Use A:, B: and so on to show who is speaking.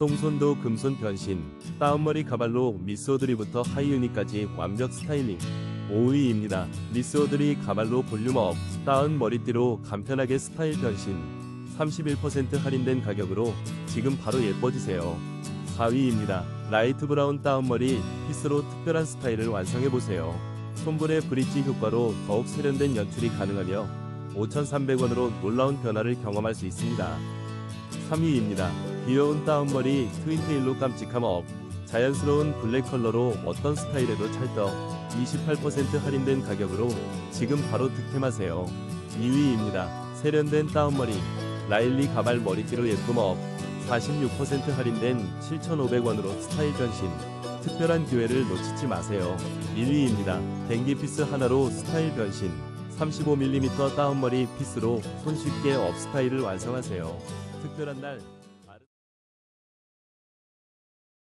A: 똥손도 금손 변신, 다운머리 가발로 미스오드리부터 하이유니까지 완벽 스타일링. 5위입니다. 미스오드리 가발로 볼륨업, 다운 머리띠로 간편하게 스타일 변신. 31% 할인된 가격으로 지금 바로 예뻐지세요. 4위입니다. 라이트 브라운 다운머리 피스로 특별한 스타일을 완성해보세요. 손불의 브릿지 효과로 더욱 세련된 연출이 가능하며 5,300원으로 놀라운 변화를 경험할 수 있습니다. 3위입니다. 귀여운 다운머리 트윈테일로 깜찍함 업. 자연스러운 블랙 컬러로 어떤 스타일에도 찰떡. 28% 할인된 가격으로 지금 바로 득템하세요. 2위입니다. 세련된 다운머리. 라일리 가발 머리띠로 예쁨 업. 46% 할인된 7,500원으로 스타일 변신. 특별한 기회를 놓치지 마세요. 1위입니다. 댕기 피스 하나로 스타일 변신. 35mm 다운머리 피스로 손쉽게 업 스타일을 완성하세요. 특별한 날